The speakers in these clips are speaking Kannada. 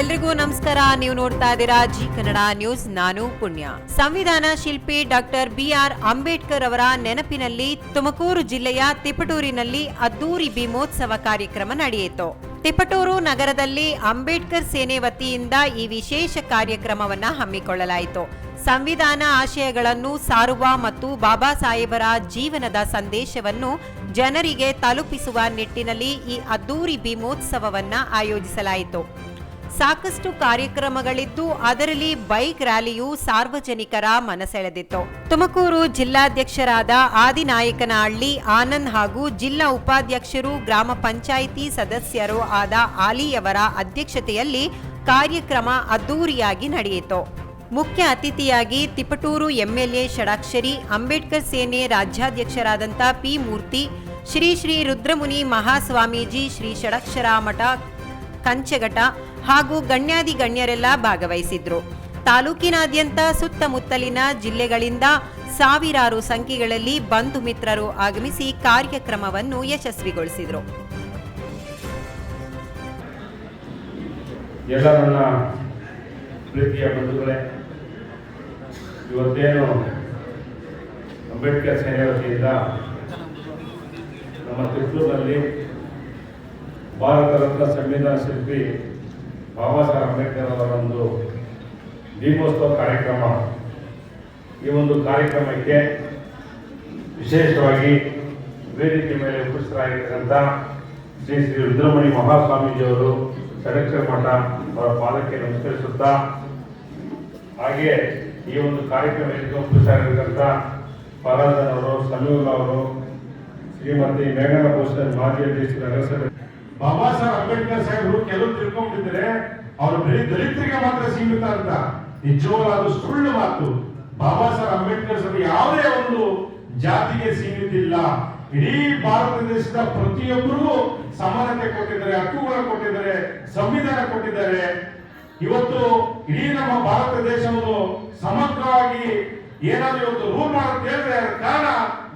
ಎಲ್ರಿಗೂ ನಮಸ್ಕಾರ. ನೀವು ನೋಡ್ತಾ ಇದ್ದೀರಾ ಜಿ ಕನ್ನಡ ನ್ಯೂಸ್. ನಾನು ಪುಣ್ಯ. ಸಂವಿಧಾನ ಶಿಲ್ಪಿ ಡಾಕ್ಟರ್ ಬಿಆರ್ ಅಂಬೇಡ್ಕರ್ ಅವರ ನೆನಪಿನಲ್ಲಿ ತುಮಕೂರು ಜಿಲ್ಲೆಯ ತಿಪಟೂರಿನಲ್ಲಿ ಅದ್ದೂರಿ ಭೀಮೋತ್ಸವ ಕಾರ್ಯಕ್ರಮ ನಡೆಯಿತು. ತಿಪಟೂರು ನಗರದಲ್ಲಿ ಅಂಬೇಡ್ಕರ್ ಸೇನೆ ವತಿಯಿಂದ ಈ ವಿಶೇಷ ಕಾರ್ಯಕ್ರಮವನ್ನ ಹಮ್ಮಿಕೊಳ್ಳಲಾಯಿತು. ಸಂವಿಧಾನ ಆಶಯಗಳನ್ನು ಸಾರುವ ಮತ್ತು ಬಾಬಾ ಸಾಹೇಬರ ಜೀವನದ ಸಂದೇಶವನ್ನು ಜನರಿಗೆ ತಲುಪಿಸುವ ನಿಟ್ಟಿನಲ್ಲಿ ಈ ಅದ್ದೂರಿ ಭೀಮೋತ್ಸವವನ್ನು ಆಯೋಜಿಸಲಾಯಿತು. ಸಾಕಷ್ಟು ಕಾರ್ಯಕ್ರಮಗಳಿದ್ದು ಅದರಲ್ಲಿ ಬೈಕ್ ರ್ಯಾಲಿಯು ಸಾರ್ವಜನಿಕರ ಮನಸೆಳೆದಿತ್ತು. ತುಮಕೂರು ಜಿಲ್ಲಾಧ್ಯಕ್ಷರಾದ ಆದಿನಾಯಕನಹಳ್ಳಿ ಆನಂದ್ ಹಾಗೂ ಜಿಲ್ಲಾ ಉಪಾಧ್ಯಕ್ಷರು, ಗ್ರಾಮ ಪಂಚಾಯಿತಿ ಸದಸ್ಯರು ಆದ ಆಲಿಯವರ ಅಧ್ಯಕ್ಷತೆಯಲ್ಲಿ ಕಾರ್ಯಕ್ರಮ ಅದ್ದೂರಿಯಾಗಿ ನಡೆಯಿತು. ಮುಖ್ಯ ಅತಿಥಿಯಾಗಿ ತಿಪಟೂರು ಎಂಎಲ್ಎ ಷಡಾಕ್ಷರಿ, ಅಂಬೇಡ್ಕರ್ ಸೇನೆ ರಾಜ್ಯಾಧ್ಯಕ್ಷರಾದಂಥ ಪಿ ಮೂರ್ತಿ, ಶ್ರೀ ಶ್ರೀ ರುದ್ರಮುನಿ ಮಹಾಸ್ವಾಮೀಜಿ, ಶ್ರೀ ಷಡಾಕ್ಷರ ಮಠ ಕಂಚಘಟ ಹಾಗೂ ಗಣ್ಯಾದಿ ಗಣ್ಯರೆಲ್ಲ ಭಾಗವಹಿಸಿದ್ರು. ತಾಲೂಕಿನಾದ್ಯಂತ ಸುತ್ತಮುತ್ತಲಿನ ಜಿಲ್ಲೆಗಳಿಂದ ಸಾವಿರಾರು ಸಂಖ್ಯೆಗಳಲ್ಲಿ ಬಂಧು ಮಿತ್ರರು ಆಗಮಿಸಿ ಕಾರ್ಯಕ್ರಮವನ್ನು ಯಶಸ್ವಿಗೊಳಿಸಿದರು. ಎಲ್ಲ ನನ್ನ ಪ್ರೀತಿಯ ಬಂಧುಗಳೇ, ಇವತ್ತೇನು ಅಂಬೇಡ್ಕರ್ ಸೇನೆ ವತಿಯಿಂದ ನಮ್ಮ ತಿಪ್ಪೂರಿನಲ್ಲಿ ಭಾರತ ರತ್ನ ಸಂವಿಧಾನ ಶಿಲ್ಪಿ ಬಾಬಾ ಸಾಹೇಬ್ ಅಂಬೇಡ್ಕರ್ ಅವರ ಒಂದು ದೀಪೋತ್ಸವ ಕಾರ್ಯಕ್ರಮ. ಈ ಒಂದು ಕಾರ್ಯಕ್ರಮಕ್ಕೆ ವಿಶೇಷವಾಗಿ ವೇದಿಕೆ ಮೇಲೆ ಉಪಸ್ಥಿತರಾಗಿರ್ತಕ್ಕಂಥ ಶ್ರೀ ಶ್ರೀ ರುದ್ರಮಣಿ ಮಹಾಸ್ವಾಮೀಜಿಯವರು, ಷಡಕ್ಷರ ಮಠ ಅವರ ಪಾದಕ್ಕೆ ನಮಸ್ಕರಿಸುತ್ತಾ ಹಾಗೆ ಈ ಒಂದು ಕಾರ್ಯಕ್ರಮಕ್ಕೆ ಉಪಸ್ಥಿತರಾಗಿರ್ತಕ್ಕಂಥ ಫರಾಜನ್ ಅವರು ಅವರು, ಶ್ರೀಮತಿ ಮೇಘನಾ ಭೂಷಣ್ ಮಾಜಿ ಅಧ್ಯಕ್ಷ ನಗರಸಭೆ ಬಾಬಾ ಸಾಹೇಬ್ ಅಂಬೇಡ್ಕರ್ ಸಾಹೇಬರು ಕೆಲವು ತಿಳ್ಕೊಂಡಿದ್ದಾರೆ ಅವರು ಬರೀ ದಲಿತರಿಗೆ ಮಾತ್ರ ಸೀಮಿತ ಅಂತ. ನಿಜವಾದ ಸುಳ್ಳು ಮಾತು. ಬಾಬಾ ಸಾಹೇಬ್ ಅಂಬೇಡ್ಕರ್ ಸಾಹೇಬ್ ಯಾವುದೇ ಒಂದು ಜಾತಿಗೆ ಸೀಮಿತ ಇಲ್ಲ. ಇಡೀ ಭಾರತ ದೇಶದ ಪ್ರತಿಯೊಬ್ಬರಿಗೂ ಸಮಾನತೆ ಕೊಟ್ಟಿದ್ದಾರೆ, ಹಕ್ಕುಗಳ ಕೊಟ್ಟಿದ್ದಾರೆ, ಸಂವಿಧಾನ ಕೊಟ್ಟಿದ್ದಾರೆ. ಇವತ್ತು ಇಡೀ ನಮ್ಮ ಭಾರತ ದೇಶವನ್ನು ಸಮಗ್ರವಾಗಿ ಏನಾದ್ರೂ ಇವತ್ತು ರೂಲ್ ಹೇಳಿದ್ರೆ ಕಾರಣ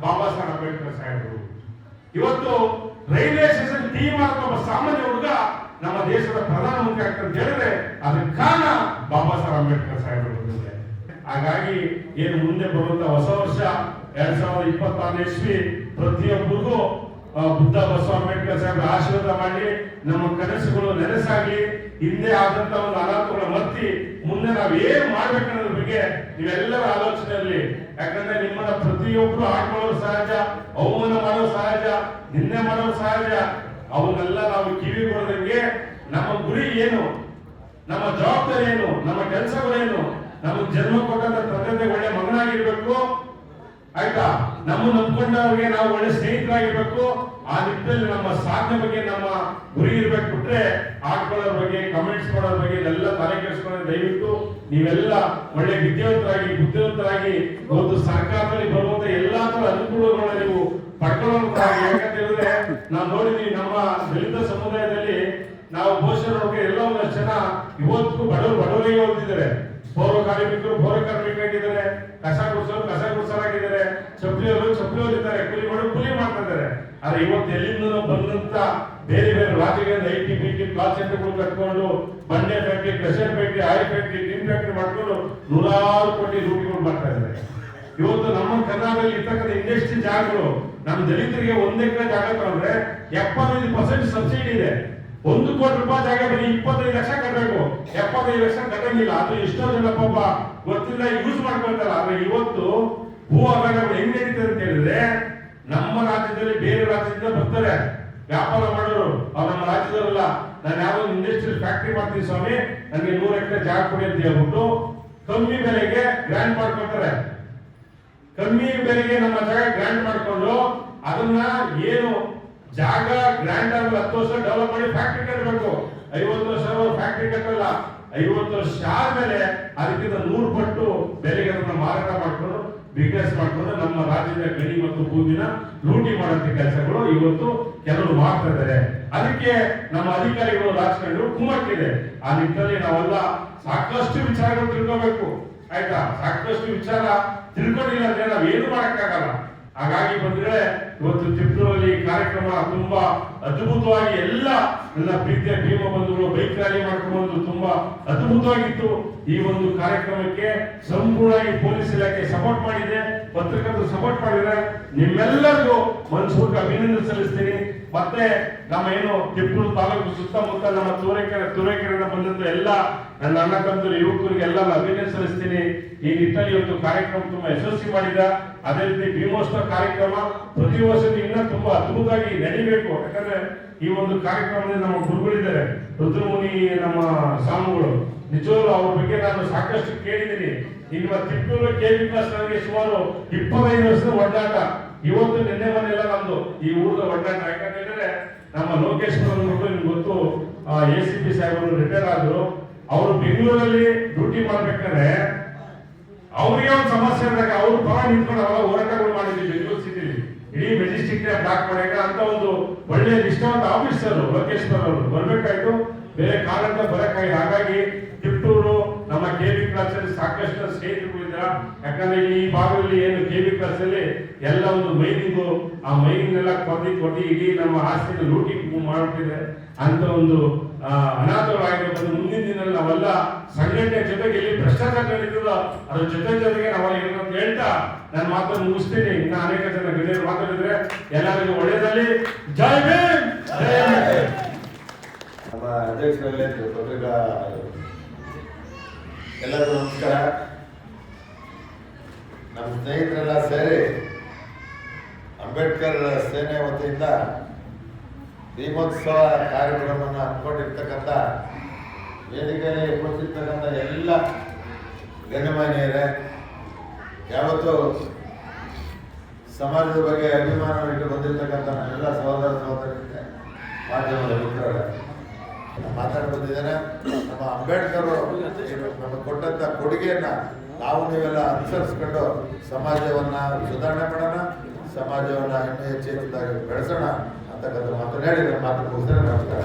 ಬಾಬಾ ಸಾಹೇಬ್ ಅಂಬೇಡ್ಕರ್ ಸಾಹೇಬರು. ಇವತ್ತು ರೈಲ್ವೆ ಸ್ಟೇಷನ್ ಟೀಮ್ ಮಾರ್ಕ್ ಒಬ್ಬ ಸಾಮಾನ್ಯ ಹುಡುಗ ನಮ್ಮ ದೇಶದ ಪ್ರಧಾನಮಂತ್ರಿ ಆಗ್ತಾರೆ ಅಂತ ಹೇಳಿದ್ರೆ ಅದಕ್ಕೆ ಕಾರಣ ಬಾಬಾ ಸಾಹೇಬ್ ಅಂಬೇಡ್ಕರ್ ಸಾಹೇಬರು ಹಾಗಾಗಿ ಏನು ಮುಂದೆ ಬರುವಂತ ಹೊಸ ವರ್ಷ ಎರಡ್ ಸಾವಿರದ ಇಪ್ಪತ್ತಾರನೇ ಇಸ್ವಿ ಪ್ರತಿಯೊಬ್ಬರಿಗೂ ಬುದ್ಧ ಬಸವ ಅಂಬೇಡ್ಕರ್ ಸಾಹೇಬರ ಆಶೀರ್ವಾದ ಮಾಡಿ ನಮ್ಮ ಕನಸುಗಳು ನೆನಸಾಗ್ಲಿ. ಹಿಂದೆ ಆದಂತ ಒಂದು ಅನಾಹುತಗಳ ಮತ್ತಿ ಮುಂದೆ ನಾವ್ ಏನ್ ಮಾಡ್ಬೇಕನ್ನೋದ್ರ ಬಗ್ಗೆ ನೀವೆಲ್ಲರ ಆಲೋಚನೆಯಲ್ಲಿ. ಯಾಕಂದ್ರೆ ನಿಮ್ಮನ್ನ ಪ್ರತಿಯೊಬ್ರು ಹಾಕೊಳ್ಳೋರು ಸಹಜ, ಅವಮಾನ ಮಾಡೋದು ಸಹಜ, ನಿಂದೆ ಮಾಡೋದು ಸಹಜ. ಅವನ್ನೆಲ್ಲ ನಾವು ಕಿವಿ ಕೊಡೋದಕ್ಕೆ ನಮ್ಮ ಗುರಿ ಏನು? ನಮ್ಮ ಜವಾಬ್ದಾರಿ ಏನು? ನಮ್ಮ ಕೆಲಸಗಳೇನು ನಮಗೆ ಜನ್ಮ ಕೊಟ್ಟಂತ ತಂದೆ ಒಳ್ಳೆ ಮಗನಾಗಿರ್ಬೇಕು. ಆಯ್ತಾ? ನಮ್ಮ ನಂಬ್ಕೊಂಡವ್ರಿಗೆ ನಾವು ಒಳ್ಳೆ ಸ್ನೇಹಿತರಾಗಿರ್ಬೇಕು. ಆ ನಿಟ್ಟಿನಲ್ಲಿ ನಮ್ಮ ಸಾಧನೆ ಬಗ್ಗೆ ನಮ್ಮ ಗುರಿ ಇರ್ಬೇಕು ಬಿಟ್ರೆ ಹಾಕೊಳ್ಳೋದ್ರ ಬಗ್ಗೆ ಕಮೆಂಟ್ಸ್ ಮಾಡೋದ್ರ ಬಗ್ಗೆ ಇದೆಲ್ಲ ತಲೆ ಕೆಡಿಸ್ಕೊಂಡ್ರೆ ದಯವಿಟ್ಟು ನೀವೆಲ್ಲ ಒಳ್ಳೆ ವಿದ್ಯಾವಂತರಾಗಿ, ಬುದ್ಧಿವಂತರಾಗಿ ಒಂದು ಸರ್ಕಾರದಲ್ಲಿ ಬರುವಂತ ಎಲ್ಲಾ ತರ ಅನುಕೂಲಗಳನ್ನ ನೀವು ಪಡ್ಕೊಳ್ಳೋದ್ರಾಗಿ ಯಾಕಂತ ಹೇಳಿದ್ರೆ ನಾವು ನೋಡಿದ್ವಿ ನಮ್ಮ ದಲಿತ ಸಮುದಾಯದಲ್ಲಿ ನಾವು ಘೋಷಣೆ ಎಲ್ಲ ಒಂದಷ್ಟು ಜನ ಇವತ್ತು ಬಡವರು ಬಡವರಿಗೆ ಹೋಗ್ತಿದ್ದಾರೆ ಪೌರ ಕಾರ್ಮಿಕರು ಪೌರ ಕಾರ್ಮಿಕರಾಗಿದ್ದಾರೆ ಕಸ ಗುಡಿಸೋರು ಕಸ ಗುಡಿಸಲಾಗಿದ್ದಾರೆ ಚಪ್ಪಲಿಯವರು ಚಪ್ಪಲಿಯವರು ಇದ್ದಾರೆ ಕೂಲಿ ಮಾಡೋ ಕೂಲಿ ಮಾಡ್ತಾ ಇದ್ದಾರೆ ಆದ್ರೆ ಇವತ್ತು ಎಲ್ಲಿಂದ ಬಂದಂತ ಬೇರೆ ಬೇರೆ ರಾಜ್ಯಗಳಿಂದ I T B T call ಸೆಂಟರ್ಗಳು ಕಟ್ಕೊಂಡು ಬಂಡೆ factory, crusher factory, oil factory tin factory ಮಾಡ್ಕೊಂಡು ನೂರಾರು ಕೋಟಿ ರೂಪಾಯಿಗಳು ಮಾಡ್ತಾ ಇದ್ದಾರೆ. ಇವತ್ತು ನಮ್ಮ ಕರ್ನಾಟಕದಲ್ಲಿ ಇರ್ತಕ್ಕಂಥ ಇಂಡಸ್ಟ್ರಿ ಜಾಗಗಳು ನಮ್ಮ ದಲಿತರಿಗೆ ಒಂದೇ ಕಡೆ ಜಾಗ ತಗೊಂಡ್ರೆ ಎಪ್ಪತ್ತೈದು ಪರ್ಸೆಂಟ್ ಸಬ್ಸಿಡಿ ಇದೆ. ಒಂದು ಕೋಟಿ ರೂಪಾಯಿ ಜಾಗ ಬರೀ ಇಪ್ಪತ್ತೈದು ಲಕ್ಷ ಕಟ್ಟಬೇಕು ಎಪ್ಪತ್ತೈದು ಲಕ್ಷ ಕಟ್ಟಂಗಿಲ್ಲ. ಅದು ಎಷ್ಟೋ ಜನ ಪಾಪ ಗೊತ್ತಿಲ್ಲ ಯೂಸ್ ಮಾಡ್ಕೊಳ್ತಾರ. ಆದ್ರೆ ಇವತ್ತು ಭೂ ಆಗ ಹೆಂಗ್ ನಡೀತದೆ ಅಂತ ಹೇಳಿದ್ರೆ ನಮ್ಮ ರಾಜ್ಯದಲ್ಲಿ ಬೇರೆ ರಾಜ್ಯದಿಂದ ಬರ್ತಾರೆ. ವ್ಯಾಪಾರ ಮಾಡೋರು. ಅವ್ರು ನಮ್ಮ ರಾಜ್ಯದವರಲ್ಲ. ನಾನು ಯಾವ್ದೋ ಇಂಡಸ್ಟ್ರಿಯಲ್ ಫ್ಯಾಕ್ಟ್ರಿ ಮಾಡ್ತೀನಿ ಸ್ವಾಮಿ. ನನಗೆ ನೂರ ಎಕರೆ ಜಾಗ ಕೊಡಿ ಅಂತ ಹೇಳ್ಬಿಟ್ಟು ಕಮ್ಮಿ ಬೆಲೆಗೆ ಗ್ರ್ಯಾಂಡ್ ಮಾಡ್ಕೊಳ್ತಾರೆ. ಕಮ್ಮಿ ಬೆಲೆಗೆ ನಮ್ಮ ಜಾಗ ಗ್ರ್ಯಾಂಡ್ ಮಾಡ್ಕೊಂಡು ಅದನ್ನ ಏನು ಜಾಗ ಗ್ರ್ಯಾಂಡ್ ಆಗಿ ಹತ್ತು ವರ್ಷ ಡೆವಲಪ್ ಮಾಡಿ ಫ್ಯಾಕ್ಟ್ರಿ ಕಟ್ಟಬೇಕು ಐವತ್ತು ವರ್ಷ ಫ್ಯಾಕ್ಟ್ರಿ ಕಟ್ಟಲ್ಲ. ಐವತ್ತು ವರ್ಷ ಆದ್ಮೇಲೆ ಅದಕ್ಕಿಂತ ನೂರು ಪಟ್ಟು ಬೆಲೆಗೆ ಅದನ್ನ ಮಾರಾಟ ಮಾಡ್ಕೊಂಡು ಬಿಸ್ನೆಸ್ ಮಾಡ್ಕೊಂಡು ನಮ್ಮ ರಾಜ್ಯದ ಗಣಿ ಮತ್ತು ಭೂಮಿನ ಲೂಟಿ ಮಾಡುವಂತ ಕೆಲಸಗಳು ಇವತ್ತು ಕೆಲವರು ಮಾಡ್ತಾ ಇದ್ದಾರೆ. ಅದಕ್ಕೆ ನಮ್ಮ ಅಧಿಕಾರಿಗಳು ರಾಜಕಾರಣಿಗಳು ಕುಮ್ಮಕ್ಕಿದೆ ಆ ನಿಟ್ಟಿನಲ್ಲಿ ನಾವೆಲ್ಲ ಸಾಕಷ್ಟು ವಿಚಾರಗಳು ತಿಳ್ಕೋಬೇಕು. ಆಯ್ತಾ? ಸಾಕಷ್ಟು ವಿಚಾರ ತಿಳ್ಕೊಂಡಿಲ್ಲ ಅಂದ್ರೆ ನಾವೇನು ಮಾಡಕ್ಕಾಗಲ್ಲ. ಹಾಗಾಗಿ ಬಂದ್ರೆ ಇವತ್ತು ತಿಪ್ಪೂರಲ್ಲಿ ಕಾರ್ಯಕ್ರಮ ತುಂಬಾ ಅದ್ಭುತವಾಗಿ ಎಲ್ಲ ನನ್ನ ಪ್ರೀತಿಯ ಭೀಮ ಬಂಧುಗಳು ಬೈಕ್ ರ್ಯಾಲಿ ಮಾಡ್ಕೊಂಡು ತುಂಬಾ ಅದ್ಭುತವಾಗಿತ್ತು. ಈ ಒಂದು ಕಾರ್ಯಕ್ರಮಕ್ಕೆ ಸಂಪೂರ್ಣವಾಗಿ ಪೊಲೀಸ್ ಇಲಾಖೆ ಸಪೋರ್ಟ್ ಮಾಡಿದೆ. ಪತ್ರಕರ್ತರು ಸಪೋರ್ಟ್ ಮಾಡಿದ್ರೆ ನಿಮ್ಮೆಲ್ಲರಿಗೂ ಮನಸ್ಪೂರ್ವಕ ಅಭಿನಂದನೆ ಸಲ್ಲಿಸ್ತೀನಿ. ಮತ್ತೆ ನಮ್ಮ ಏನು ತಿಪ್ಪೂರು ತಾಲೂಕು ಸುತ್ತಮುತ್ತ ನಮ್ಮ ತೂರೇಕೆರೆ, ತೂರೆಕೆರೆಯಿಂದ ಬಂದಂತ ಎಲ್ಲ ನನ್ನ ಅಣ್ಣ ಯುವಕರಿಗೆ ಎಲ್ಲ ಅಭಿನಂದನೆ ಸಲ್ಲಿಸ್ತೀನಿ. ಈ ನಿಟ್ಟಿನಲ್ಲಿ ಇವತ್ತು ಕಾರ್ಯಕ್ರಮ ತುಂಬಾ ಯಶಸ್ವಿ ಮಾಡಿದ. ಅದೇ ರೀತಿ ಭೀಮೋತ್ಸವ ಕಾರ್ಯಕ್ರಮ ಪ್ರತಿ ವರ್ಷದ ಇನ್ನ ತುಂಬಾ ಅದ್ಭುತವಾಗಿ ನಡಿಬೇಕು. ಯಾಕಂದ್ರೆ ಈ ಒಂದು ಕಾರ್ಯಕ್ರಮದಲ್ಲಿ ನಮ್ಮ ಗುರುಗಳಿದ್ದಾರೆ. ರುದ್ರಮುನಿ ನಮ್ಮ ಸ್ವಾಮಿಗಳು. ನಿಜವಾಗ್ಲು ಅವ್ರ ಬಗ್ಗೆ ನಾನು ಸಾಕಷ್ಟು ಕೇಳಿದ್ದೀನಿ. ಇನ್ನು ತಿಪ್ಪೂರು ಕೆ ವಿ ಕ್ಲಾಸ್ ನನಗೆ ಸುಮಾರು ಇಪ್ಪತ್ತೈದು ವರ್ಷದ ಒಡನಾಟ ಇವತ್ತು ನಿನ್ನೆ ಮನೆಯಲ್ಲ ನಮ್ದು ಈ ಊರದ ಒಡನಾಟ ಯಾಕಂತಂದ್ರೆ ನಮ್ಮ ಲೋಕೇಶ್ ಅಂದ್ಬಿಟ್ಟು ನಿಮ್ಗೆ ಗೊತ್ತು ಎ ಸಿ ಪಿ ಸಾಹೇಬರು ರಿಟೈರ್ ಆದ್ರು. ಅವರು ಬೆಂಗಳೂರಲ್ಲಿ ಡ್ಯೂಟಿ ಮಾಡ್ಬೇಕಾದ್ರೆ ಅವ್ರಿಗೆ ಒಂದು ಸಮಸ್ಯೆ ಇದ್ದಾಗ ಅವ್ರು ಪರ ನಿಂತ್ಕೊಂಡು ಅವಾಗ ಹೋರಾಟಗಳು ಮಾಡಿದ್ವಿ ಬೆಂಗಳೂರು ಸಿಟಿಲಿ. ಇಡೀ ಮೆಜೆಸ್ಟಿಕ್ ಬ್ಲಾಕ್ ಮಾಡಿದ್ರೆ ಅಂತ ಒಂದು ಒಳ್ಳೆ ನಿಷ್ಠಾವಂತ ಆಫೀಸರ್ ಲೋಕೇಶ್ವರ್ ಅವರು. ಬರ್ಬೇಕಾಯ್ತು, ಬೇರೆ ಕಾಲಂತ ಬರಕ್ಕಾಗಿ. ಹಾಗಾಗಿ ತಿಪ್ಟೂರು ನಮ್ಮ ಕೆ ಬಿ ಕ್ಲಾಸ್ ಅಲ್ಲಿ ಸಾಕಷ್ಟು ಸ್ನೇಹಿತರುಗಳಿದ್ರ ಯಾಕಂದ್ರೆ ಈ ಭಾಗದಲ್ಲಿ ಏನು ಕೆ ಬಿ ಕ್ಲಾಸ್ ಅಲ್ಲಿ ಎಲ್ಲ ಒಂದು ಮೈನಿಂಗು ಆ ಮೈನಿಂಗ್ ಎಲ್ಲ ಕೊಡಿ ಕೊಟ್ಟಿ ಇಡೀ ನಮ್ಮ ಆಸ್ತಿನ ಲೂಟಿ ಮಾಡುತ್ತಿದೆ ಅಂತ ಒಂದು ಅನಾಥರಾಗಿರ್ಬೋದು ಮುಂದಿನ ದಿನದಲ್ಲಿ ನಾವೆಲ್ಲ ಸಂಘಟನೆ ಜೊತೆಗೆ ಎಲ್ಲಿ ಭ್ರಷ್ಟಾಚಾರ ನಡೀತದ. ಅದ್ರ ಜೊತೆ ಜೊತೆಗೆ ನಾವೆಲ್ಲ ಏನಂತ ಹೇಳ್ತಾ ನಾನು ಮಾತನ್ನು ಮುಗಿಸ್ತೀನಿ. ಇನ್ನ ಅನೇಕ ಜನ ಗಣ್ಯರು ಮಾತಾಡಿದ್ರೆ ಎಲ್ಲರಿಗೂ ಒಳ್ಳೆಯದಲ್ಲಿ ಜೈ ಭೀಮ್! ಜೈ ನಮ್ಮ ಎಲ್ಲರಿಗೂ ನಮಸ್ಕಾರ. ನಮ್ಮ ಸ್ನೇಹಿತರೆಲ್ಲ ಸೇರಿ ಅಂಬೇಡ್ಕರ್ ಸೇನೆ ವತಿಯಿಂದ ದೀಪೋತ್ಸವ ಕಾರ್ಯಕ್ರಮವನ್ನು ಹಮ್ಮಿಕೊಂಡಿರ್ತಕ್ಕಂಥ ವೇದಿಕೆಯಲ್ಲಿ ಕುಳಿತಿರ್ತಕ್ಕಂಥ ಎಲ್ಲ ಗಣ್ಯಮಾನ್ಯರೇ, ಯಾವತ್ತೂ ಸಮಾಜದ ಬಗ್ಗೆ ಅಭಿಮಾನವಿಟ್ಟು ಬಂದಿರತಕ್ಕಂಥ ನನ್ನೆಲ್ಲ ಸಹೋದರ ಸಹೋದರಿಗೆ ಮಿತ್ರರೇ ಮಾತಾಡಿ ಬಂದಿದ್ದೇನೆ ನಮ್ಮ ಅಂಬೇಡ್ಕರ್ ನಮಗೆ ಕೊಟ್ಟಂತ ಕೊಡುಗೆಯನ್ನ ನಾವು ನೀವೆಲ್ಲ ಅನುಸರಿಸ್ಕೊಂಡು ಸಮಾಜವನ್ನ ಸುಧಾರಣೆ ಮಾಡೋಣ, ಸಮಾಜವನ್ನು ಇನ್ನೂ ಹೆಚ್ಚಿನದಾಗಿ ಬೆಳೆಸೋಣ ಅಂತಕ್ಕಂಥ ಮಾತನ್ನು ಹೇಳಿದರೆ ಮಾತು ಮುಗಿದ್ರೆ ನಮಸ್ಕಾರ.